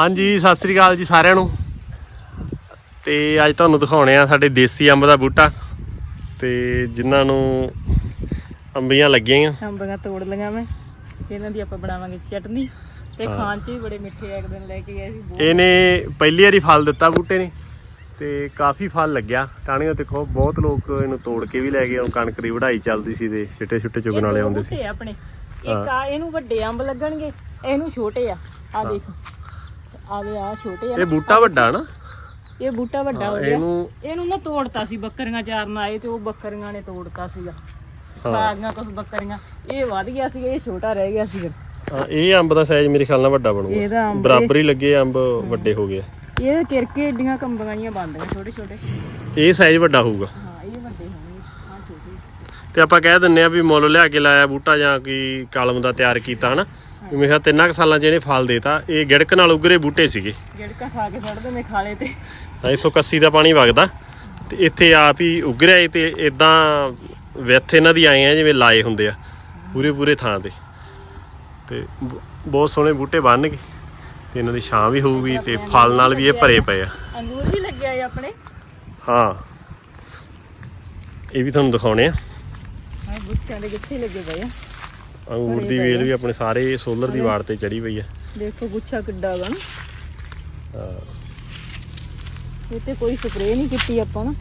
ਹਾਂਜੀ ਸਤਿ ਸ੍ਰੀ ਅਕਾਲ ਜੀ ਸਾਰਿਆਂ ਨੂੰ। ਤੇ ਅੱਜ ਤੁਹਾਨੂੰ ਦਿਖਾਉਣੇ ਆ ਸਾਡੇ ਦੇਸੀ ਅੰਬ ਦਾ ਬੂਟਾ। ਤੇ ਜਿਨ੍ਹਾਂ ਨੂੰ ਅੰਬੀਆਂ ਲੱਗੀਆਂ ਆ। ਅੰਬਾਂ ਤੋੜ ਲਈਆਂ ਮੈਂ। ਇਹਨਾਂ ਦੀ ਆਪਾਂ ਬਣਾਵਾਂਗੇ ਚਟਨੀ। ਤੇ ਖਾਣ ਚ ਵੀ ਬੜੇ ਮਿੱਠੇ ਆ ਇੱਕ ਦਿਨ ਲੈ ਕੇ ਗਏ ਸੀ ਇਹਨੇ ਪਹਿਲੀ ਵਾਰੀ ਫਲ ਦਿੱਤਾ ਬੂਟੇ ਨੇ। ਤੇ ਕਾਫੀ ਫਲ ਲੱਗਿਆ। ਟਾਣੀਆਂ ਦੇਖੋ ਬਹੁਤ ਲੋਕ ਇਹਨੂੰ ਤੋੜ ਕੇ ਵੀ ਲੈ ਗਏ। ਹੁਣ ਕਣਕ ਦੀ ਵਢਾਈ ਚੱਲਦੀ ਸੀ ਤੇ ਛਿੱਟੇ ਛਿੱਟੇ ਚੁਗਣ ਵਾਲੇ ਆਉਂਦੇ ਸੀ। ਆਪਣੇ। ਇੱਕ ਆ ਇਹਨੂੰ ਵੱਡੇ ਅੰਬ ਲੱਗਣਗੇ। ਇਹਨੂੰ ਛੋਟੇ ਆ। ਆ ਦੇਖ। ਆ ਦੇ ਆ ਛੋਟੇ ਆ ਇਹ ਬੂਟਾ ਵੱਡਾ ਨਾ? ਇਹ ਬੂਟਾ ਵੱਡਾ ਹੋ ਗਿਆ। ਇਹਨੂੰ ਇਹਨੂੰ ਨਾ ਤੋੜਤਾ ਸੀ ਬੱਕਰੀਆਂ ਚਾਰਨ ਆਏ ਤੇ ਉਹ ਬੱਕਰੀਆਂ ਨੇ ਤੋੜਤਾ ਸੀਗਾ। ਸਾਗੀਆਂ ਕੁਝ ਬੱਕਰੀਆਂ। ਇਹ ਵੱਧ ਗਿਆ ਸੀ ਇਹ ਛੋਟਾ ਰਹਿ ਗਿਆ ਸੀ ਇਹ ਅੰਬ ਦਾ ਸਾਈਜ਼ ਮੇਰੇ ਖਿਆਲ ਨਾਲ ਵੱਡਾ ਬਣੂਗਾ। ਬਰਾਬਰ ਹੀ ਲੱਗੇ ਅੰਬ ਵੱਡੇ ਹੋ ਗਏ। ਇਹ ਕਿਰਕੇ ਏਡੀਆਂ ਕੰਬਗਾਈਆਂ ਬੰਦੀਆਂ ਛੋਟੇ ਛੋਟੇ। ਇਹ ਸਾਈਜ਼ ਵੱਡਾ ਹੋਊਗਾ। ਹਾਂ ਇਹ ਵੱਡੇ ਹੋਣਗੇ। ਆ ਛੋਟੇ। ਤੇ ਆਪਾਂ ਕਹਿ ਦਿੰਨੇ ਆ ਵੀ ਮੁੱਲ ਲਿਆ ਕੇ ਲਾਇਆ ਬੂਟਾ ਜਾਂ ਕੋਈ ਕਲਮ ਦਾ ਤਿਆਰ ਕੀਤਾ ਹਨਾ? ਮੇਰੇ ਖਿਆਲ ਤਿੰਨਾਂ ਕੁ ਸਾਲਾਂ 'ਚ ਇਹਨੇ ਫਲ ਦੇਤਾ। ਇਹ ਗਿੜਕ ਨਾਲ ਉਗਰੇ ਬੂਟੇ ਸੀਗੇ। ਗਿੜਕਾ ਖਾ ਕੇ ਸੜਦੇ ਨੇ ਖਾਲੇ ਤੇ। ਤਾਂ ਇੱਥੋਂ ਕੱਸੀ ਦਾ ਪਾਣੀ ਵਗਦਾ। ਤੇ ਇੱਥੇ ਆਪ ਹੀ ਉਗਰਿਆ ਏ ਤੇ ਇਦਾਂ ਵਿੱਥ ਇਹਨਾਂ ਦੀ ਆਏ ਆ ਜਿਵੇਂ ਲਾਏ ਹੁੰਦੇ ਆ ਪੂਰੇ ਪੂਰੇ ਥਾਂ ਤੇ। ਤੇ ਬ- ਬਹੁਤ ਸੋਹਣੇ ਬੂਟੇ ਬਣ ਗਏ ਤੇ ਇਹਨਾਂ ਦੀ ਛਾਂ ਵੀ ਹੋਊਗੀ ਤੇ ਫਲ ਨਾਲ ਵੀ ਇਹ ਭਰੇ ਪਏ ਆ। ਅੰਗੂਰ ਵੀ ਲੱਗਿਆ ਏ ਆਪਣੇ? ਹਾਂ। ਇਹ ਵੀ ਤੁਹਾਨੂੰ ਦਿਖਾਉਣੇ ਆ। ਹਾਂ ਬੁੱਟਿਆਂ ਦੇ ਕਿੱਥੇ ਲੱਗੇ ਪਏ ਆ? ਅੰਗੂਰ ਦੀ ਵੇਲ ਵੀ ਆਪਣੇ ਸਾਰੇ ਸੋਲਰ ਦੀ ਵਾੜ ਤੇ ਚੜੀ ਪਈ ਆ ਦੇਖੋ ਗੁੱਛਾ ਕਿੱਡਾ ਵਾ ਹਾਂ। ਇਹ ਤੇ ਕੋਈ ਸਪਰੇਅ ਨਹੀਂ ਕੀਤੀ ਆਪਾਂ ਨਾ।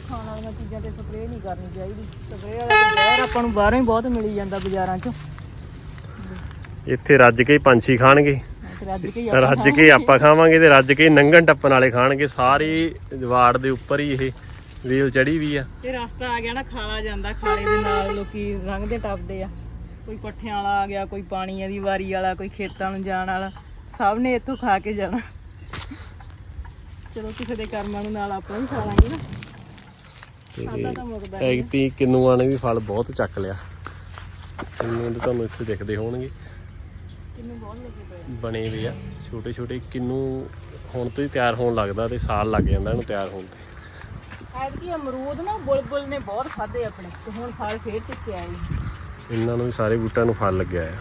ਖਾਣ ਵਾਲੀਆਂ ਚੀਜ਼ਾਂ ਤੇ ਸਪਰੇਅ ਨਹੀਂ ਕਰਨੀ ਚਾਹੀਦੀ। ਸਪਰੇਅ ਵਾਲਾ ਤਾਂ ਜ਼ਹਿਰ ਆਪਾਂ ਨੂੰ ਬਾਹਰੋਂ ਹੀ ਬਹੁਤ ਮਿਲੀ ਜਾਂਦਾ ਬਾਜ਼ਾਰਾਂ 'ਚ। ਇੱਥੇ ਰੱਜ ਕੇ ਹੀ ਪੰਛੀ ਖਾਣਗੇ। ਰੱਜ ਕੇ ਹੀ ਆਪਾਂ ਰੱਜ ਕੇ ਆਪਾਂ ਖਾਵਾਂਗੇ ਤੇ ਰੱਜ ਕੇ ਨੰਗਣ ਟੱਪਣ ਵਾਲੇ ਖਾਣਗੇ। ਸਾਰੇ ਵਾੜ ਦੇ ਉੱਪਰ ਹੀ ਇਹ ਵੇਲ ਚੜੀ ਵੀ ਆ। ਇਹ ਰਸਤਾ ਆ ਗਿਆ ਨਾ ਖਾਲਾ ਜਾਂਦਾ ਖਾਲੇ ਦੇ ਨਾਲ ਲੋਕੀ ਲੰਘਦੇ ਟੱਪਦੇ ਆ। ਕੋਈ ਪੱਠਿਆਂ ਵਾਲਾ ਆ ਗਿਆ ਕੋਈ ਪਾਣੀਆਂ ਦੀ ਵਾਰੀ ਵਾਲਾ ਕੋਈ ਖੇਤਾਂ ਨੂੰ ਜਾਣ ਵਾਲਾ। ਸਭ ਨੇ ਇੱਥੋਂ ਖਾ ਕੇ ਜਾਣਾ। ਚਲੋ ਕਿਸੇ ਦੇ ਕਰਮਾਂ ਨੂੰ ਨਾਲ ਆਪਾਂ ਵੀ ਖਾ ਲਾਂਗੇ ਨਾ। ਸਾਡਾ ਤਾਂ ਮੁੱਕਦਾ ਨੀ। ਐਗਤੀ ਕਿੰਨੂਆਂ ਨੇ ਵੀ ਫਲ ਬਹੁਤ ਚੱਕ ਲਿਆ। ਕਿੰਨੂ ਤਾਂ ਤੁਹਾਨੂੰ ਇੱਥੇ ਦਿਖਦੇ ਹੋਣਗੇ। ਕਿੰਨੂੰ ਬਹੁਤ ਲੱਗੇ ਪਏ ਬਣੇ ਹੋਏ ਆ। ਛੋਟੇ ਛੋਟੇ ਕਿੰਨੂ ਹੁਣ ਤੋਂ ਹੀ ਤਿਆਰ ਹੋਣ ਲੱਗਦਾ ਤੇ ਸਾਲ ਲੱਗ ਜਾਂਦਾ ਇਹਨੂੰ ਤਿਆਰ ਹੋਣ ਤੇ। ਐਤਕੀ ਅਮਰੂਦ ਨਾ ਬੁਲਬੁਲ ਨੇ ਬਹੁਤ ਖਾਦੇ ਆਪਣੇ ਤੇ ਹੁਣ ਫਲ ਫੇਰ ਚੁੱਕਿਆ ਹੈ ਇਹਨਾਂ ਨੂੰ ਵੀ ਸਾਰੇ ਬੂਟਿਆਂ ਨੂੰ ਫਲ ਲੱਗਿਆ ਆ।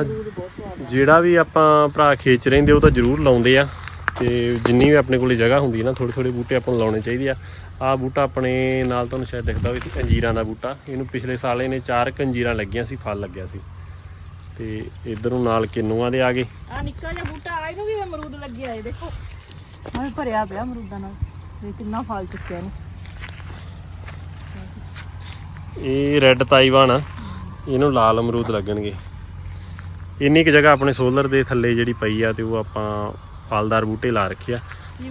ਅਮਰੂਦ ਬਹੁਤ ਸਵਾਦ ਆ। ਜਿਹੜਾ ਵੀ ਆਪਾਂ ਭਰਾ ਖੇਚ ਰਹਿੰਦੇ ਉਹ ਤਾਂ ਜ਼ਰੂਰ ਲਾਉਂਦੇ ਆ। ਤੇ ਜਿੰਨੀ ਵੀ ਆਪਣੇ ਕੋਲੇ ਜਗ੍ਹਾ ਹੁੰਦੀ ਹੈ ਨਾ ਥੋੜੇ ਥੋੜੇ ਬੂਟੇ ਆਪਾਂ ਨੂੰ ਲਾਉਣੇ ਚਾਹੀਦੇ ਆ। ਆਹ ਬੂਟਾ ਆਪਣੇ ਨਾਲ ਤੁਹਾਨੂੰ ਸ਼ਾਇਦ ਦਿਖਦਾ ਹੋਵੇ ਕਿ ਅੰਜੀਰਾਂ ਦਾ ਬੂਟਾ। ਇਹਨੂੰ ਪਿਛਲੇ ਸਾਲ ਇਹਨੇ ਚਾਰ ਕੁ ਅੰਜੀਰਾਂ ਲੱਗੀਆਂ ਸੀ ਫਲ ਲੱਗਿਆ ਸੀ। ਤੇ ਇਧਰੋਂ ਨਾਲ ਕਿੰਨੂਆਂ ਦੇ ਆ ਗਏ। ਆ ਨਿੱਕਾ ਜਿਹਾ ਬੂਟਾ ਆ ਇਹਨੂੰ ਵੀ ਅਮਰੂਦ ਲੱਗੇ ਆਏ ਦੇਖੋ। ਮੈਂ ਭਰਿਆ ਪਿਆ ਅਮਰੂਦਾਂ ਨਾਲ। ਇਹ ਕਿੰਨਾ ਫਲ ਚੁੱਕਿਆ ਨੇ ਇਹ ਰੈੱਡ ਤਾਈਵਾਨ ਆ। ਇਹਨੂੰ ਲਾਲ ਅਮਰੂਦ ਲੱਗਣਗੇ। ਇੰਨੀ ਕੁ ਜਗ੍ਹਾ ਆਪਣੇ ਸੋਲਰ ਦੇ ਥੱਲੇ ਜਿਹੜੀ ਪਈ ਆ ਤੇ ਉਹ ਆਪਾਂ ਫਲਦਾਰ ਬੂਟੇ ਲਾ ਰੱਖਿਆ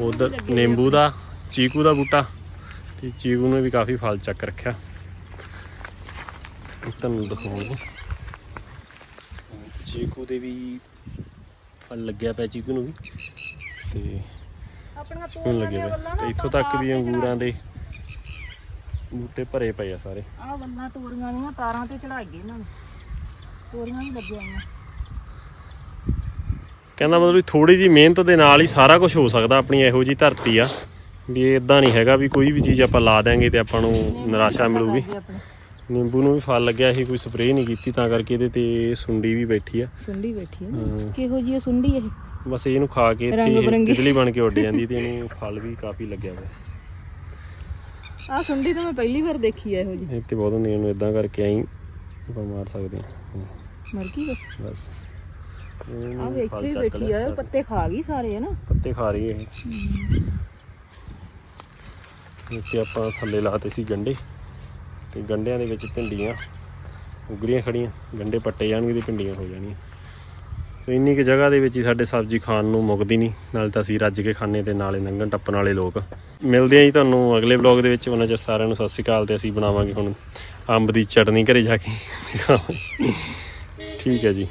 ਉਧਰ ਨਿੰਬੂ ਦਾ ਚੀਕੂ ਦਾ ਬੂਟਾ ਤੇ ਚੀਕੂ ਨੇ ਵੀ ਕਾਫੀ ਫਲ ਚੱਕ ਰੱਖਿਆ। ਤੁਹਾਨੂੰ ਦਿਖਾਉਂਗਾ। ਚੀਕੂ ਦੇ ਵੀ ਫਲ ਲੱਗਿਆ ਪਿਆ ਚੀਕੂ ਨੂੰ ਵੀ। ਤੇ ਆਪਣੀਆਂ ਹੁਣ ਲੱਗੇ ਪਏ ਤੇ ਇੱਥੋਂ ਤੱਕ ਵੀ ਅੰਗੂਰਾਂ ਦੇ ਬੂਟੇ ਭਰੇ ਪਏ ਆ ਸਾਰੇ। ਆ ਵੱਲਾਂ ਤੋਰੀਆਂ ਦੀਆਂ ਤਾਰਾਂ ਤੇ ਚੜਾਈ ਗਏ ਇਹਨਾਂ ਨੂੰ। ਤੋਰੀਆਂ ਵੀ ਲੱਗੀਆਂ ਆਈਆਂ ਕਹਿੰਦਾ ਮਤਲਬ ਥੋੜੀ ਜੀ ਮਿਹਨਤ ਦੇ ਨਾਲ ਹੀ ਸਾਰਾ ਕੁਝ ਹੋ ਸਕਦਾ ਆਪਣੀ ਇਹੋ ਜੀ ਧਰਤੀ ਆ। ਵੀ ਇਦਾਂ ਨਹੀਂ ਹੈਗਾ ਵੀ ਕੋਈ ਵੀ ਚੀਜ਼ ਆਪਾਂ ਲਾ ਦਿਆਂਗੇ ਤੇ ਆਪਾਂ ਨੂੰ ਨਿਰਾਸ਼ਾ ਮਿਲੂਗੀ। ਲੱਗੇ ਆਪਣੇ। ਨਿੰਬੂ ਨੂੰ ਵੀ ਫਲ ਲੱਗਿਆ ਸੀ ਕੋਈ ਸਪਰੇਅ ਨਹੀਂ ਕੀਤੀ ਤਾਂ ਕਰਕੇ ਇਹਦੇ ਤੇ ਸੁੰਡੀ ਵੀ ਬੈਠੀ ਆ। ਸੁੰਡੀ ਬੈਠੀ ਹੈ ਹਾਂ। ਕਿਹੋ ਜੀ ਸੁੰਡੀ ਇਹ? ਬਸ ਇਹਨੂੰ ਖਾ ਕੇ ਇੱਥੇ। ਤਿਤਲੀ ਬਣ ਕੇ ਉੱਡ ਜਾਂਦੀ ਤੇ ਇਹਨੂੰ ਫਲ ਵੀ ਕਾਫੀ ਲੱਗਿਆ ਹੋਇਆ। ਆ ਸੁੰਡੀ ਤਾਂ ਮੈਂ ਪਹਿਲੀ ਵਾਰ ਦੇਖੀ ਆ ਇਹੋ ਜੀ ਤੇ ਬਹੁਤ ਹੁੰਦੀ ਇਹਨੂੰ ਇਦਾਂ ਕਰਕੇ ਐਂ ਆਪਾਂ ਮਾਰ ਸਕਦੇ ਹਾਂ। ਮਰ ਗਈ ਬਸ। ਆ ਵੇਖੇ ਹੀ ਬੈਠੀ ਆ ਪੱਤੇ ਖਾ ਗਈ ਸਾਰੇ ਹਨਾ? ਪੱਤੇ ਖਾ ਰਹੀ ਹੈ। ਇਹ ਇੱਥੇ ਆਪਾਂ ਥੱਲੇ ਲਾਤੇ ਸੀ ਗੰਡੇ। ਤੇ ਗੰਡਿਆਂ ਦੇ ਵਿੱਚ ਭਿੰਡੀਆਂ। ਉਗਰੀਆਂ ਖੜੀਆਂ ਗੰਡੇ ਪੱਟੇ ਜਾਣਗੇ ਤੇ ਭਿੰਡੀਆਂ ਹੋ ਜਾਣੀਆਂ। ਸੋ ਇੰਨੀ ਕੁ ਜਗ੍ਹਾ ਦੇ ਵਿੱਚ ਹੀ ਸਾਡੇ ਸਬਜ਼ੀ ਖਾਣ ਨੂੰ ਮੁੱਕਦੀ ਨਹੀਂ, ਨਾਲ ਤਾਂ ਅਸੀਂ ਰੱਜ ਕੇ ਖਾਣੇ ਤੇ ਨਾਲੇ ਲੰਘਣ ਟੱਪਣ ਵਾਲੇ ਲੋਕ ਮਿਲਦੇ ਆਂ ਜੀ ਤੁਹਾਨੂੰ ਅਗਲੇ ਵਲੌਗ ਦੇ ਵਿੱਚ, ਉਹਨਾਂ ਚ ਸਾਰਿਆਂ ਨੂੰ ਸਤਿ ਸ਼੍ਰੀ ਅਕਾਲ ਤੇ ਅਸੀਂ ਬਣਾਵਾਂਗੇ ਹੁਣ ਅੰਬ ਦੀ ਚਟਨੀ ਘਰੇ ਜਾ ਕੇ ਖਾਵਾਂਗੇ। ਠੀਕ ਹੈ ਜੀ